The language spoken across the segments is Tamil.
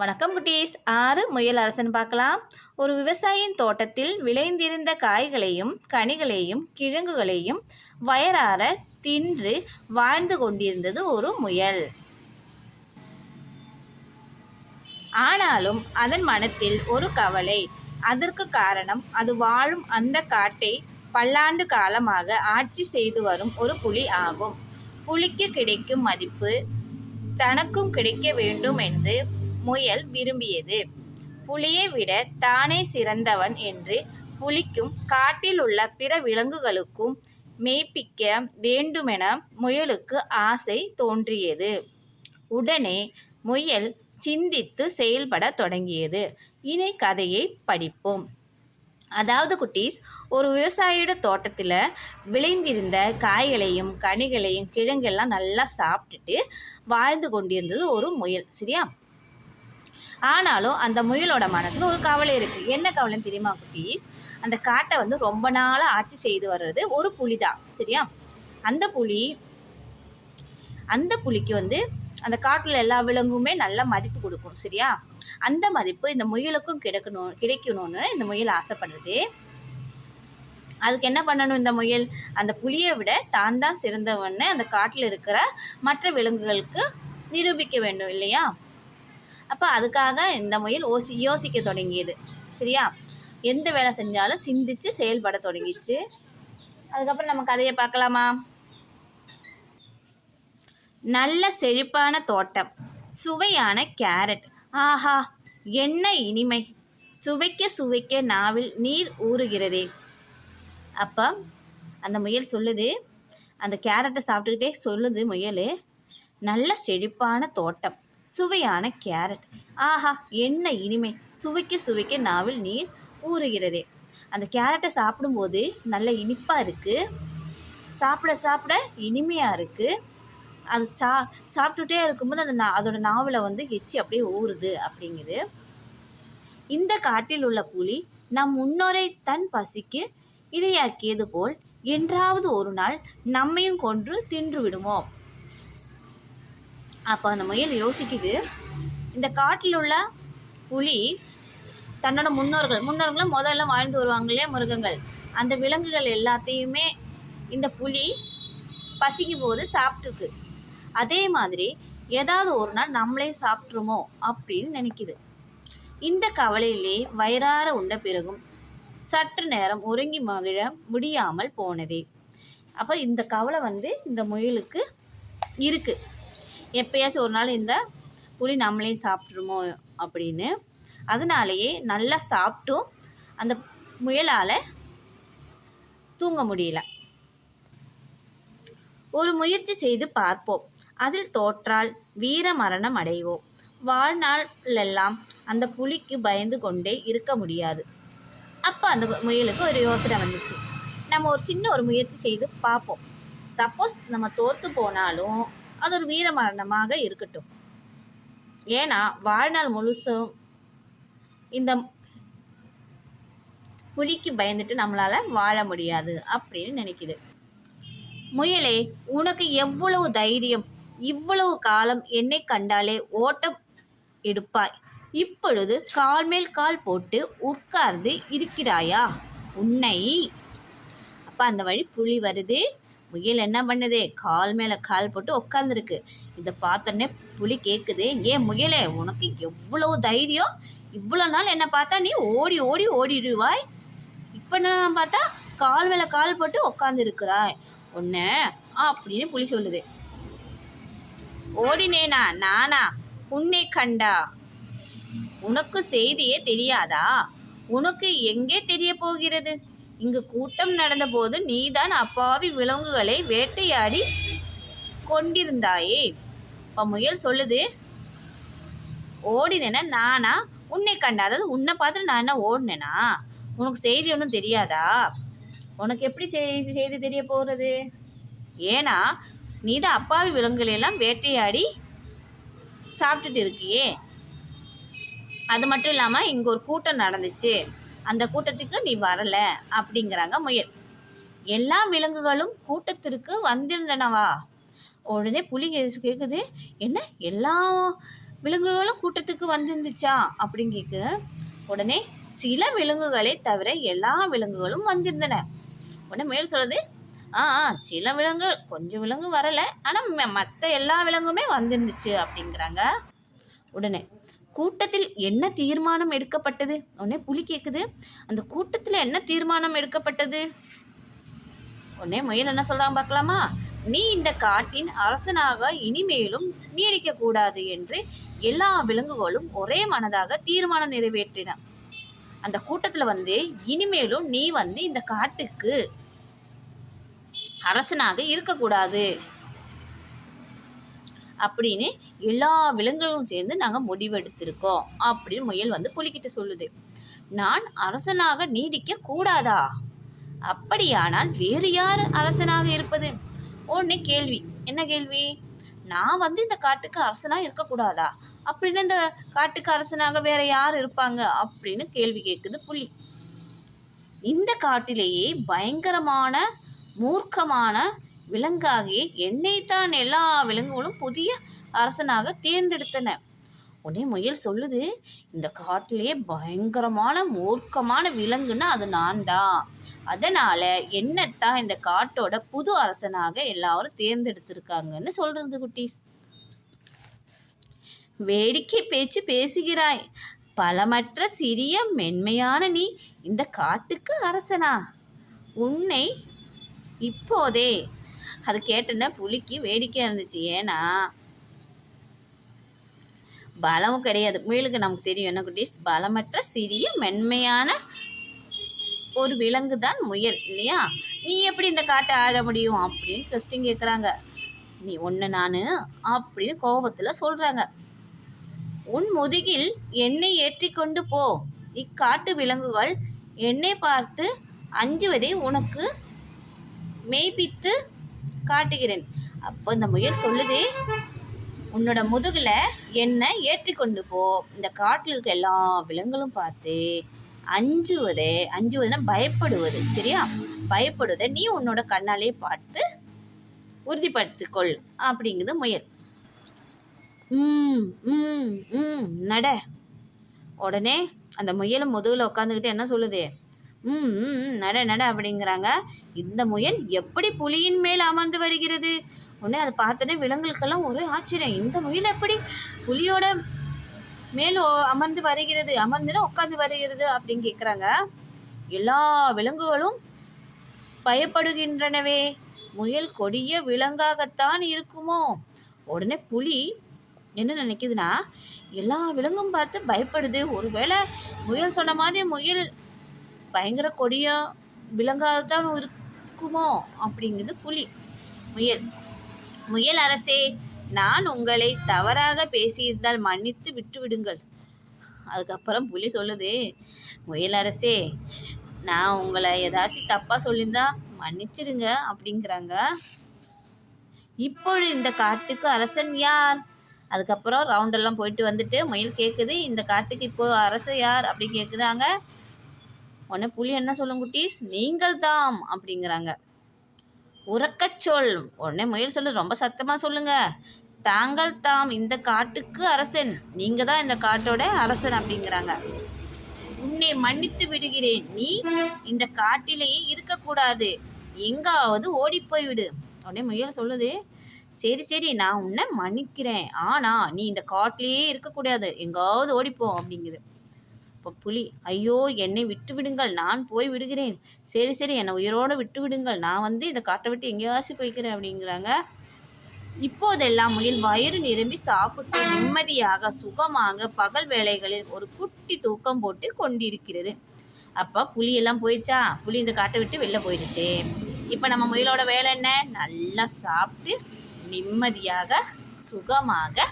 வணக்கம் குட்டீஸ். ஆறு முயல் அரசன் பார்க்கலாம். ஒரு விவசாயியின் தோட்டத்தில் விளைந்திருந்த காய்களையும் கனிகளையும் கிழங்குகளையும் வயறார தின்று வாழ்ந்து கொண்டிருந்தது ஒரு முயல். ஆனாலும் அதன் மனத்தில் ஒரு கவலை. அதற்கு காரணம் அது வாழும் அந்த காட்டை பல்லாண்டு காலமாக ஆட்சி செய்து வரும் ஒரு புலி ஆகும். புலிக்கு கிடைக்கும் மதிப்பு தனக்கும் கிடைக்க வேண்டும் என்று முயல் விரும்பியது. புலியை விட தானே சிறந்தவன் என்று புலிக்கும் காட்டில் உள்ள பிற விலங்குகளுக்கும் மெய்ப்பிக்க வேண்டுமென முயலுக்கு ஆசை தோன்றியது. உடனே முயல் சிந்தித்து செயல்பட தொடங்கியது. இனி கதையை படிப்போம். அதாவது குட்டீஸ் ஒரு விவசாயியோட தோட்டத்தில் விளைந்திருந்த காய்களையும் கனிகளையும் கிழங்கெல்லாம் நல்லா சாப்பிட்டுட்டு வாழ்ந்து கொண்டிருந்தது ஒரு முயல் சரியா? ஆனாலும் அந்த முயலோட மனசில் ஒரு கவலை இருக்குது என்ன கவலைன்னு தெரியுமா குட்டீஸ்? அந்த காட்டை வந்து ரொம்ப நாளாக ஆட்சி செய்து வர்றது ஒரு புலி தான் சரியா? அந்த புலி அந்த புலிக்கு வந்து அந்த காட்டில் எல்லா விலங்குமே நல்ல மதிப்பு கொடுக்கும் சரியா? அந்த மதிப்பு இந்த முயலுக்கும் கிடைக்கணும் கிடைக்கணும்னு இந்த முயல் ஆசைப்படுறது அதுக்கு என்ன பண்ணணும் இந்த முயல்? அந்த புலியை விட தான் தான் சிறந்தவன்னு அந்த காட்டில் இருக்கிற மற்ற விலங்குகளுக்கு நிரூபிக்க வேண்டும் இல்லையா? அப்போ அதுக்காக இந்த முயல் ஓசி யோசிக்க தொடங்கியது. சரியா? எந்த வேலை செஞ்சாலும் சிந்திச்சு செயல்பட தொடங்கிச்சு. அதுக்கப்புறம் நம்ம கதையை பார்க்கலாமா? நல்ல செழிப்பான தோட்டம் சுவையான கேரட். ஆஹா என்ன இனிமை. சுவைக்க சுவைக்க நாவில் நீர் ஊறுகிறதே. அப்போ அந்த முயல் சொல்லுது அந்த கேரட்டை சாப்பிட்டுக்கிட்டே சொல்லுது முயல் நல்ல செழிப்பான தோட்டம். சுவையான கேரட். ஆஹா என்ன இனிமை. சுவைக்க சுவைக்க நாவில் நீர் ஊறுகிறதே. அந்த கேரட்டை சாப்பிடும்போது நல்ல இனிப்பாக இருக்குது சாப்பிட சாப்பிட இனிமையாக இருக்குது அது சா சாப்பிட்டுட்டே இருக்கும்போது அந்த நா அதோட நாவில் வந்து எச்சி அப்படியே ஊறுது அப்படிங்குது. இந்த காட்டில் உள்ள புலி நம் முன்னோரை தன் பசிக்கு இரையாக்கியது போல் என்றாவது ஒரு நாள் நம்மையும் கொன்று தின்று விடுமோ? அப்போ அந்த முயல் யோசிக்குது இந்த காட்டில் உள்ள புலி தன்னோட முன்னோர்கள் முன்னோர்களும் முதல்ல வாழ்ந்து வருவாங்க இல்லையா மிருகங்கள். அந்த விலங்குகள் எல்லாத்தையுமே இந்த புலி பசிக்கும் போது சாப்பிட்டுருக்கு. அதே மாதிரி ஏதாவது ஒரு நாள் நம்மளே சாப்பிட்ருமோ அப்படின்னு நினைக்குது. இந்த கவலையிலே வயிறார உண்ட பிறகும் சற்று நேரம் உறங்கி மகிழ முடியாமல் போனதே. அப்போ இந்த கவலை வந்து இந்த முயலுக்கு இருக்குது எப்பயாச்சும் ஒரு நாள் இந்த புளி நம்மளே சாப்பிட்ருமோ அப்படின்னு. அதனாலேயே நல்லா சாப்பிட்டும். அந்த முயலால் தூங்க முடியல. ஒரு முயற்சி செய்து பார்ப்போம். அதில் தோற்றால் வீர மரணம் அடைவோம். வாழ்நாளெல்லாம் அந்த புலிக்கு பயந்து கொண்டே இருக்க முடியாது. அப்போ அந்த முயலுக்கு ஒரு யோசனை வந்துச்சு. நம்ம ஒரு சின்ன ஒரு முயற்சி செய்து பார்ப்போம். சப்போஸ் நம்ம தோற்று போனாலும் அது ஒரு வீர மரணமாக இருக்கட்டும். ஏன்னா வாழ்நாள் முழுசும் இந்த புலிக்கு பயந்துட்டு நம்மளால் வாழ முடியாது அப்படின்னு நினைக்குது. முயலே உனக்கு எவ்வளவு தைரியம் இவ்வளவு காலம் என்னை கண்டாலே ஓட்டம் எடுப்பாய். இப்பொழுது கால் மேல் கால் போட்டு உட்கார்ந்து இருக்கிறாயா? உன்னை. அப்போ அந்த வழி புலி வருது. முயல் என்ன பண்ணுது? கால் மேலே கால் போட்டு உட்காந்துருக்கு இதை பார்த்தோன்னே புலி கேட்குது ஏன் முயலே உனக்கு எவ்வளோ தைரியம்? இவ்வளோ நாள் என்னை பார்த்தா நீ ஓடி ஓடி ஓடிடுவாய். இப்போ நான் பார்த்தா கால் மேலே கால் போட்டு உட்காந்துருக்குறாய் ஒன்று அப்படின்னு புலி சொல்லுது. ஓடினேனா நானா? உன்னை கண்டா? உனக்கு செய்தியே தெரியாதா? உனக்கு எங்கே தெரிய போகிறது? இங்கு கூட்டம் நடந்தபோது நீதான் அப்பாவி விலங்குகளை வேட்டையாடி கொண்டிருந்தாயே. இப்போ முயல் சொல்லுது ஓடினேன்னா நானா? உன்னை கண்ட அதாவது உன்னை பார்த்துட்டு நான் என்ன ஓடினேனா? உனக்கு செய்தி ஒன்றும் தெரியாதா? உனக்கு எப்படி செய்தி செய்தி தெரிய போகிறது ஏன்னா நீ தான் அப்பாவி விலங்குகளெல்லாம் வேட்டையாடி சாப்பிட்டுட்டு இருக்கியே. அது மட்டும் இல்லாமல் இங்கே ஒரு கூட்டம் நடந்துச்சு. அந்த கூட்டத்துக்கு நீ வரல அப்படிங்கிறாங்க முயல். எல்லா விலங்குகளும் கூட்டத்திற்கு வந்திருந்தனவா? உடனே புலி கேட்குது என்ன? எல்லா விலங்குகளும் கூட்டத்துக்கு வந்திருந்துச்சா? அப்படின்னு கேட்கு உடனே சில விலங்குகளை தவிர எல்லா விலங்குகளும் வந்திருந்தன. உடனே மேல் சொல்லுது ஆ ஆ, சில விலங்குகள் கொஞ்சம் விலங்கு வரல ஆனால் மற்ற எல்லா விலங்குமே வந்திருந்துச்சு அப்படிங்கிறாங்க. உடனே கூட்டத்தில் என்ன தீர்மானம் எடுக்கப்பட்டது? உடனே புலி கேட்குது அந்த கூட்டத்தில் என்ன தீர்மானம் எடுக்கப்பட்டது? உடனே முயல் என்ன சொல்கிறாங்க பார்க்கலாமா? நீ இந்த காட்டின் அரசனாக இனிமேலும் நீடிக்க கூடாது என்று எல்லா விலங்குகளும் ஒரே மனதாக தீர்மானம் நிறைவேற்றின. அந்த கூட்டத்தில் வந்து இனிமேலும் நீ வந்து இந்த காட்டுக்கு அரசனாக இருக்கக்கூடாது. அப்படின்னு எல்லா விலங்குகளும் சேர்ந்து நாங்கள் முடிவெடுத்திருக்கோம் அப்படின்னு முயல் வந்து புலிக்கிட்ட சொல்லுது. நான் அரசனாக நீடிக்க கூடாதா அப்படியானால் வேறு யார் அரசனாக இருப்பது? உடனே கேள்வி. என்ன கேள்வி? நான் வந்து இந்த காட்டுக்கு அரசனாக இருக்கக்கூடாதா? அப்படின்னு இந்த காட்டுக்கு அரசனாக வேற யார் இருப்பாங்க? அப்படின்னு கேள்வி கேட்குது புலி. இந்த காட்டிலேயே பயங்கரமான மூர்க்கமான விலங்காகி என்னைத்தான் எல்லா விலங்குகளும் புதிய அரசனாக தேர்ந்தெடுத்தன. உடனே முயல் சொல்லுது இந்த காட்டிலே பயங்கரமான மூர்க்கமான விலங்குன்னா அது நான் தான் அதனால என்னத்தான் இந்த காட்டோட புது அரசனாக எல்லாரும் தேர்ந்தெடுத்திருக்காங்கன்னு சொல்றது குட்டி. வேடிக்கை பேச்சு பேசுகிறாய். பலமற்ற சிறிய மென்மையான நீ இந்த காட்டுக்கு அரசனா. உன்னை இப்போதே அது கேட்டேன்னா புலிக்கு வேடிக்கையாக இருந்துச்சு. ஏன்னா பலமும் கிடையாது. முயலுக்கு நமக்கு தெரியும் என்ன குட்டீஸ்? பலமற்ற சிறிய மென்மையான ஒரு விலங்கு தான் முயல் இல்லையா? நீ எப்படி இந்த காட்டை ஆட முடியும் அப்படின்னு கொஸ்டின் கேட்குறாங்க நீ ஒன்று நான் அப்படின்னு கோபத்தில் சொல்கிறாங்க உன் முதுகில் என்னை ஏற்றி கொண்டு போ. இக்காட்டு விலங்குகள் என்னை பார்த்து அஞ்சுவதை உனக்கு மெய்ப்பித்து காட்டுகிறேன். அப்போ இந்த முயல் சொல்லுதே உன்னோட முதுகில் என்னை ஏற்றி கொண்டு போ. இந்த காட்டில் இருக்க எல்லா விலங்குகளும் பார்த்து அஞ்சுவதே அஞ்சுவதுன்னா பயப்படுவது சரியா? பயப்படுவதை நீ உன்னோட கண்ணாலே பார்த்து உறுதிப்படுத்திக்கொள் அப்படிங்கிறது முயல். ம் ம் ம் நட. உடனே அந்த முயலும் முதுகில் உட்காந்துக்கிட்டு என்ன சொல்லுது? ம், நட நட அப்படிங்கிறாங்க. இந்த முயல் எப்படி புலியின் மேல் அமர்ந்து வருகிறது? உடனே அதை பார்த்தோன்னே விலங்குகளுக்கெல்லாம் ஒரே ஆச்சரியம். இந்த முயல் எப்படி புலியோட மேல் அமர்ந்து வருகிறது? அமர்ந்துனா உட்காந்து வருகிறது அப்படின்னு கேட்குறாங்க எல்லா விலங்குகளும் பயப்படுகின்றனவே. முயல் கொடிய விலங்காகத்தான் இருக்குமோ? உடனே புலி என்ன நினைக்குதுன்னா எல்லா விலங்கும் பார்த்து பயப்படுது. ஒருவேளை முயல் சொன்ன மாதிரி முயல் பயங்கர கொடிய விலங்காகத்தான் இருக்குமோ? அப்படிங்கிறது புலி முயல். முயல் அரசே நான் உங்களை தவறாக பேசியிருந்தால் மன்னித்து விட்டுவிடுங்கள். அதுக்கப்புறம் புலி சொல்லுது முயல் அரசே நான் உங்களை ஏதாச்சும் தப்பாக சொல்லியிருந்தா மன்னிச்சிடுங்க அப்படிங்கிறாங்க. இப்பொழுது இந்த காட்டுக்கு அரசன் யார்? அதுக்கப்புறம் ரவுண்டெல்லாம் போயிட்டு வந்துட்டு முயல் கேட்குது இந்த காட்டுக்கு இப்போ அரசு யார்? அப்படி கேட்குறாங்க உடனே புலி என்ன சொல்லும் குட்டீஸ்? நீங்கள் தாம் அப்படிங்கிறாங்க. உறக்கச் சொல். உடனே முயல் சொல்லு ரொம்ப சத்தமாக சொல்லுங்க. தாங்கள் தாம் இந்த காட்டுக்கு அரசன். நீங்க தான் இந்த காட்டோட அரசன் அப்படிங்கிறாங்க. உன்னை மன்னித்து விடுகிறேன். நீ இந்த காட்டிலேயே இருக்கக்கூடாது. எங்காவது ஓடிப்போய்விடு. உடனே முயல் சொல்லுது சரி சரி நான் உன்னை மன்னிக்கிறேன். ஆனா நீ இந்த காட்டிலேயே இருக்கக்கூடாது. எங்காவது ஓடிப்போம் அப்படிங்குது. புலி ஐயோ என்னை விட்டு விடுங்கள் நான் போய் விடுகிறேன். சரி சரி என்னை உயிரோடு விட்டு விடுங்கள். நான் வந்து இந்த காட்டை விட்டு எங்கேயாச்சும் போய்க்கிறேன் அப்படிங்கிறாங்க. இப்போதெல்லாம் முயல் வயிறு நிரம்பி சாப்பிட்டு நிம்மதியாக சுகமாக பகல் வேலைகளில் ஒரு குட்டி தூக்கம் போட்டு கொண்டிருக்கிறது. அப்போ புளியெல்லாம் போயிடுச்சா புலி இந்த காட்டை விட்டு வெளில போயிடுச்சு இப்போ நம்ம முயலோட வேலை என்ன? நல்லா சாப்பிட்டு நிம்மதியாக சுகமாக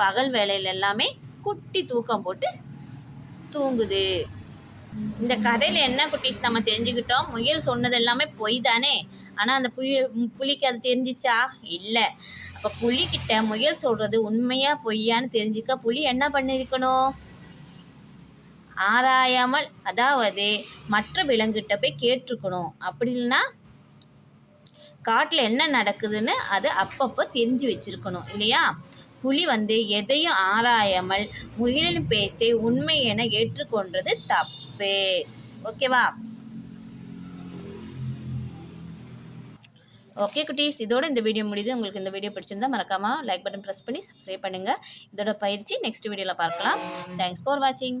பகல் வேலையில் எல்லாமே குட்டி தூக்கம் போட்டு தூங்குது. இந்த கதையில என்ன குட்டீஸ் நம்ம தெரிஞ்சுக்கிட்டோம்? முயல் சொன்னது எல்லாமே பொய் தானே ஆனா அந்த புயல் புலிக்கு அது தெரிஞ்சிச்சா? இல்லை. அப்ப புலிக்கிட்ட முயல் சொல்றது உண்மையா பொய்யான்னு தெரிஞ்சுக்க புலி என்ன பண்ணிருக்கணும் ஆராயாமல் அதாவது மற்ற விலங்குகிட்ட போய் கேட்டிருக்கணும். அப்படி இல்லைன்னா காட்டில் என்ன நடக்குதுன்னு அது அப்பப்போ தெரிஞ்சு வச்சிருக்கணும். இல்லையா? புலி வந்து எதையும் ஆராயாமல் முயலின் பேச்சை உண்மை என ஏற்றுக்கொண்டது தப்பு. ஓகேவா? ஓகே குட்டீஸ் இதோட இந்த வீடியோ முடியுது. உங்களுக்கு இந்த வீடியோ பிடிச்சிருந்தா மறக்காம லைக் பட்டன் ப்ரெஸ் பண்ணி சப்ஸ்கிரைப் பண்ணுங்கள் இதோட பயிற்சி நெக்ஸ்ட் வீடியோவில் பார்க்கலாம். தேங்க்ஸ் ஃபார் வாட்சிங்